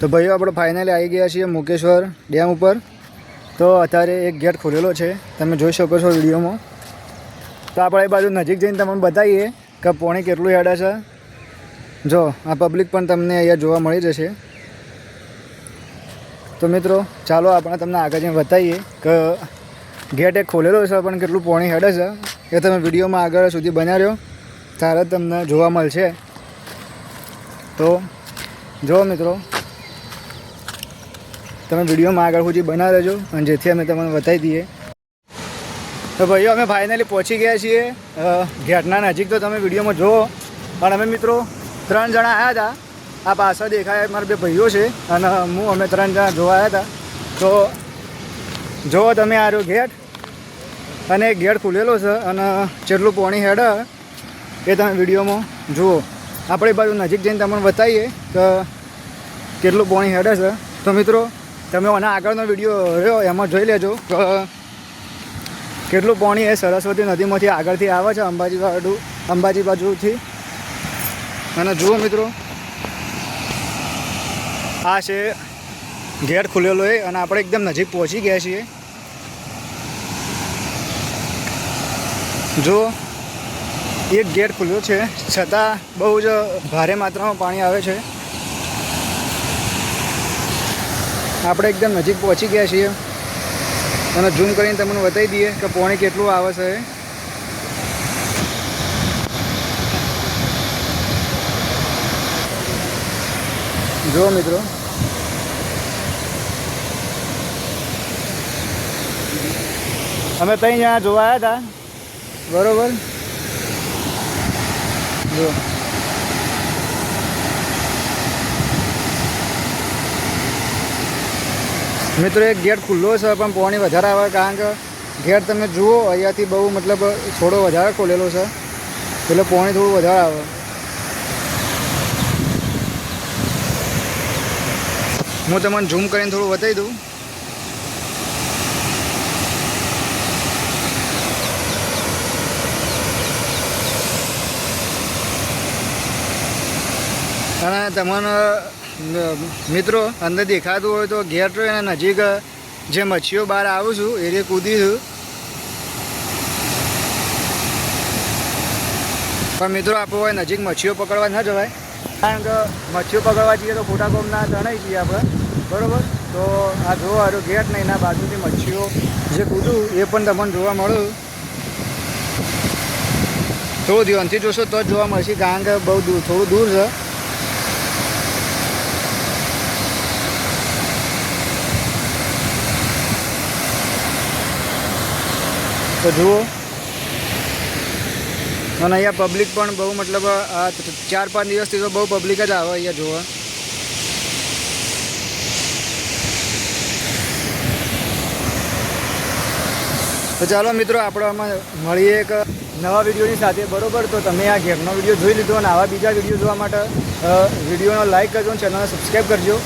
તો ભાઈઓ, આપણે ફાઇનલી આવી ગયા છીએ મુકેશ્વર ડેમ ઉપર. તો અત્યારે એક ગેટ ખોલેલો છે. તમે જોઈ શકો છો વિડીયોમાં. તો આપણે એ બાજુ નજીક જઈને તમને બતાવીએ કે પોણી કેટલું હેડે છે. જો, આ પબ્લિક પણ તમને અહીંયા જોવા મળી જશે. તો મિત્રો, ચાલો આપણે તમને આગળ જઈને બતાવીએ કે ગેટ એક ખોલેલો છે, પણ કેટલું પોણી હેડે છે. એ તમે વિડીયોમાં આગળ સુધી બનાવ્યો. ત્યારે જ તમને જોવા મળશે. તો જુઓ મિત્રો તમે વિડીયોમાં આગળ સુધી બના રહેજો અને જેથી અમે તમને બતાવી દઈએ. તો ભાઈઓ, અમે ફાઇનલી પહોંચી ગયા છીએ. ઘેટના નજીક તો તમે વિડીયોમાં જુઓ. પણ અમે મિત્રો ત્રણ જણા આવ્યા હતા. આ પાછળ દેખાય મારા બે ભાઈઓ છે અને હું, અમે ત્રણ જણા જોવા આવ્યા હતા. તો જુઓ તમે આ રહ્યો ગેટ અને એક ગેટ ખુલેલો છે અને જેટલું પોણી હેડ એ તમે વિડીયોમાં જુઓ. આપણે બાજુ નજીક જઈને તમને બતાવીએ કે કેટલું પોણી હેડે છે. તો મિત્રો તમે મને આગળનો વીડિયો રહ્યો, એમાં જોઈ લેજો. કેટલું પાણી એ સરસ્વતી નદીમાંથી આગળથી આવે છે અંબાજી બાજુ, અંબાજી બાજુથી. અને જુઓ મિત્રો, આ છે ગેટ ખુલેલો એ અને આપણે એકદમ નજીક પહોંચી ગયા છીએ. જો એક ગેટ ખુલ્યો છે, છતાં બહુ જ ભારે માત્રામાં પાણી આવે છે. આપણે એકદમ નજીક પહોંચી ગયા છીએ. અને ઝૂમ કરીને તમને બતાવી દઈએ કે પોણી કેટલું આવે છે. જુઓ મિત્રો. અમે ત્યાં જોવા આવ્યા હતા. બરોબર? જો મિત્રો, એક ગેટ ખુલ્લો છે, પણ પાણી વધારે આવે કારણ કે ગેટ તમે જુઓ, અહીંયાથી બહુ મતલબ થોડો વધારે ખોલેલો છે. એટલે પાણી થોડું વધારે આવે. હું તમને ઝૂમ કરીને થોડું બતાવી દઉં. અને તમને મિત્રો, અંદર દેખાતું હોય તો ઘેર તો એના નજીક જે મચ્છીઓ બહાર આવું છું, એ રીતે કૂદી છું. પણ મિત્રો આપણે હોય નજીક મચ્છીઓ પકડવા ન જવાય, કારણ કે મચ્છીઓ પકડવા જઈએ તો ખોટા કોમના જણાઈ છીએ આપણે, બરાબર? તો આ જોવા હારું ગેટ નહીં એના બાજુથી મચ્છીઓ જે કૂદું, એ પણ તમને જોવા મળ્યું. થોડું ધ્યાનથી જોશો તો જ જોવા મળશે, કારણ કે બહુ દૂર, થોડું દૂર છે. તો જુઓ. અને અહીંયા પબ્લિક પણ બહુ મતલબ, આ ચાર, પાંચ દિવસથી તો બહુ પબ્લિક જ આવે અહીંયા જોવા. તો ચાલો મિત્રો, આપણે આમાં મળીએ એક નવા વિડીયોની સાથે. બરોબર? તો તમે આ ઘેરનો વીડિયો જોઈ લીધો અને આવા બીજા વીડિયો જોવા માટે વિડીયોનો લાઇક કરજો અને ચેનલને સબસ્ક્રાઈબ કરજો.